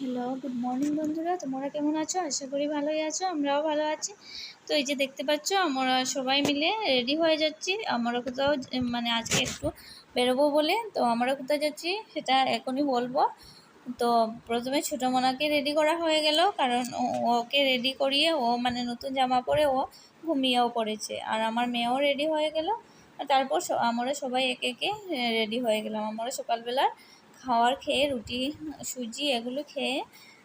Hello good morning বন্ধুরা, তোমরা কেমন আছো? আশা করি ভালোই আছো, আমরাও ভালো আছি। তো এই যে দেখতে পাচ্ছ, আমরা সবাই মিলে রেডি হয়ে যাচ্ছি। আমরা কোথাও মানে আজকে একটু বেরোবো বলে, তো আমরা কোথায় যাচ্ছি সেটা এখনই বলব। তো প্রথমে ছোটো মোনাকে রেডি করা হয়ে গেল, কারণ ওকে রেডি করিয়ে ও মানে নতুন জামা পরে ও ঘুমিয়েও পড়েছে। আর আমার মেয়েও রেডি হয়ে গেল। তারপর আমরা সবাই একে একে রেডি হয়ে গেলাম। আমরা সকালবেলা খাওয়ার খেয়ে, রুটি, সুজি এগুলো খেয়ে,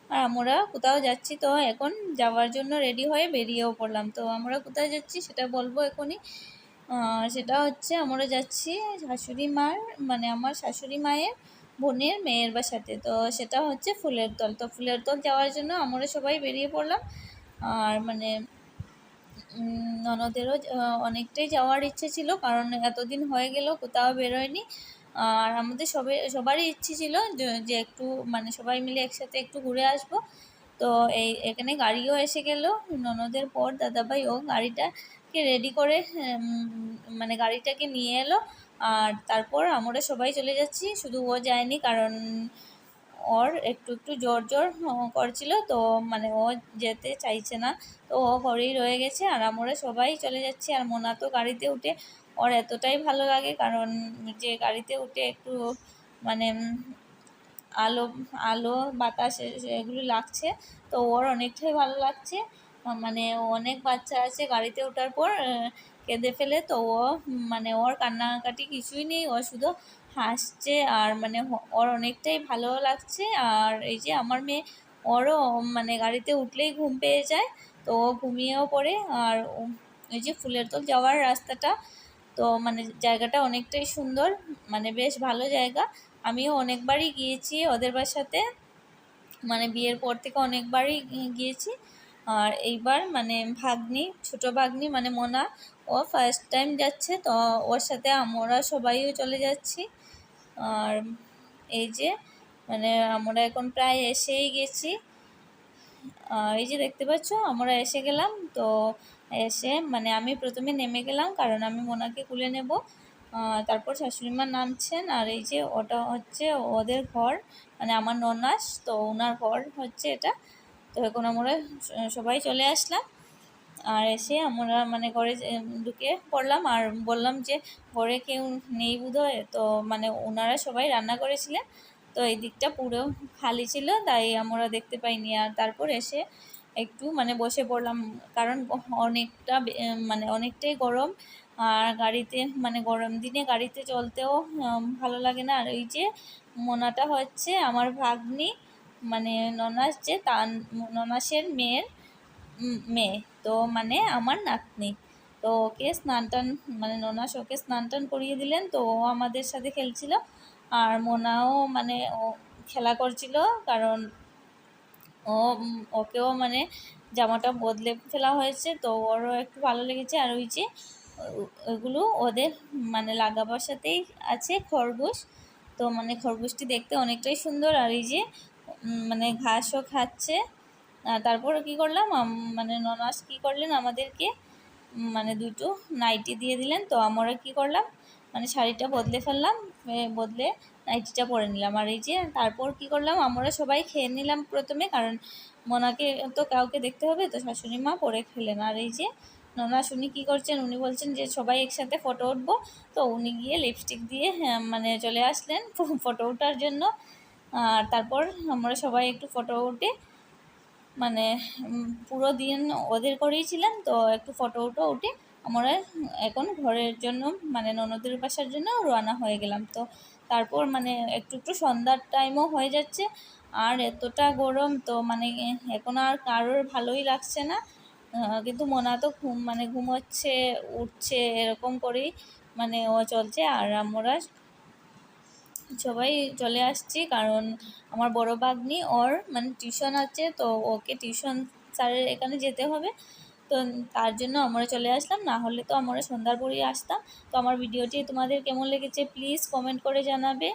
আর আমরা কোথাও যাচ্ছি তো এখন যাওয়ার জন্য রেডি হয়ে বেরিয়েও পড়লাম। তো আমরা কোথায় যাচ্ছি সেটা বলব এখনই। সেটা হচ্ছে আমরা যাচ্ছি শাশুড়ি মার মানে আমার শাশুড়ি মায়ের বোনের মেয়ের বাসাতে। তো সেটা হচ্ছে ফুলের তল। তো ফুলের তল যাওয়ার জন্য আমরা সবাই বেরিয়ে পড়লাম। আর মানে ননদেরও অনেকটাই যাওয়ার ইচ্ছে ছিল, কারণ এতদিন হয়ে গেল, কোথাও বেরোয়নি। আর আমাদের সবাই সবারই ইচ্ছে ছিল যে একটু মানে সবাই মিলে একসাথে একটু ঘুরে আসব। তো এই, এখানে গাড়িও এসে গেল। ননদের পর, দাদাভাই ও গাড়িটাকে রেডি করে মানে গাড়িটাকে নিয়ে এলো। আর তারপর আমরা সবাই চলে যাচ্ছি। শুধু ও যায়নি, কারণ ওর একটু একটু জোর জোর করছিল। তো মানে ও যেতে চাইছে না। তো ও ঘরেই রয়ে গেছে। আর আমরা সবাই চলে যাচ্ছি। আর মোনা তো গাড়িতে উঠে ওর এতটাই ভালো লাগে, কারণ যে গাড়িতে উঠে একটু মানে আলো আলো, বাতাস এগুলো লাগছে, তো ওর অনেকটাই ভালো লাগছে। মানে অনেক বাচ্চা আছে গাড়িতে ওঠার পর কেঁদে ফেলে, তো ও মানে ওর কান্নাকাটি কিছুই নেই, ও শুধু হাসছে আর মানে ওর অনেকটাই ভালো লাগছে। আর এই যে আমার মেয়ে, ওরও মানে গাড়িতে উঠলেই ঘুম পেয়ে যায়, তো ও ঘুমিয়েও পড়ে। আর এই যে ফুলের তোল যাওয়ার রাস্তাটা তো মানে জায়গাটা অনেকটাই সুন্দর মানে বেশ ভালো জায়গা। আমিও অনেকবারই গিয়েছি ওদের বাসাতে মানে বিয়ের পর থেকে অনেকবারই গিয়েছি। আর এইবার মানে ভাগ্নি, ছোট ভাগ্নি মানে মোনা, ও ফার্স্ট টাইম যাচ্ছে, তো ওর সাথে আমরা সবাইও চলে যাচ্ছি। আর এই যে মানে আমরা এখন প্রায় এসেই গেছি। এই যে দেখতে পাচ্ছ, আমরা এসে গেলাম, তো এসে মানে আমি প্রথমে নেমে গেলাম, কারণ আমি মোনাকে কুলে নেব। তারপর শাশুড়িমা নামছেন আর এই যে ওটা হচ্ছে ওদের ঘর মানে আমার ননাস তো ওনার ঘর হচ্ছে এটা। তো এখন আমরা সবাই চলে আসলাম আর এসে আমরা মানে ঘরে ঢুকে পড়লাম আর বললাম যে ঘরে কেউ নেই বোধহয়, তো মানে ওনারা সবাই রান্না করেছিলেন। তো এই দিকটা পুরো খালি ছিল, তাই আমরা দেখতে পাইনি। আর তারপর এসে একটু মানে বসে পড়লাম। কারণ অনেকটা মানে অনেকটাই গরম। আর গাড়িতে মানে গরম দিনে গাড়িতে চলতেও ভালো লাগে না। আর ওই যে মোনাটা হচ্ছে আমার ভাগ্নি মানে ননাস যে তার, ননাসের মেয়ের মেয়ে। তো মানে আমার নাতনি। তো ওকে স্নান টান মানে ননাস ওকে স্নান টান করিয়ে দিলেন। তো ও আমাদের সাথে খেলছিল। আর মোনাও মানে ও খেলা করছিল। কারণ ও ওকেও মানে জামাটা বদলে ফেলা হয়েছে, তো ওরও একটু ভালো লেগেছে। আর ওই যে ওইগুলো ওদের মানে লাগাবার সাথেই আছে খরগোশ। তো মানে খরগোশটি দেখতে অনেকটাই সুন্দর। আর এই যে মানে ঘাসও খাচ্ছে। তারপর কি করলাম মানে ননাস কি করলেন আমাদেরকে মানে দুটো নাইটি দিয়ে দিলেন। তো আমরা কি করলাম মানে শাড়িটা বদলে ফেললাম বদলে নাইটিটা পরে নিলাম। আর এই যে তারপর কি করলাম? আমরা সবাই খেয়ে নিলাম প্রথমে কারণ মোনাকে তো কাউকে দেখতে হবে তো শাশুড়ি মা পরে খেলেন। আর এই যে ননা শুনি কী করছেন? উনি বলছেন যে সবাই একসাথে ফটো উঠবো। তো উনি গিয়ে লিপস্টিক দিয়ে হ্যাঁ, মানে চলে আসলেন ফটো ওঠার জন্য। আর তারপর আমরা সবাই একটু ফটো উঠে মানে পুরো দিন ওদের করেই ছিলাম। তো একটু ফটো উটো উঠে আমরা এখন ঘরের জন্য মানে ননদের বাসার জন্য রওনা হয়ে গেলাম। তো তারপর মানে একটু একটু সন্ধ্যার টাইমও হয়ে যাচ্ছে, আর এতটা গরম তো মানে এখন আর কারোর ভালোই লাগছে না। কিন্তু মোনা তো ঘুম মানে ঘুমোচ্ছে, উঠছে, এরকম করেই মানে ও চলছে, আর আমরা সবাই চলে আসছি, কারণ আমার বড় ভাগ্নি ওর মানে টিউশন আছে, তো ওকে টিউশন স্যারের এখানে যেতে হবে। তো তার জন্য আমরা চলে আসলাম। না হলে তো আমরা সন্ধ্যার পরেই আসতাম। তো আমার ভিডিওটি তোমাদের কেমন লেগেছে প্লিজ কমেন্ট করে জানাবে।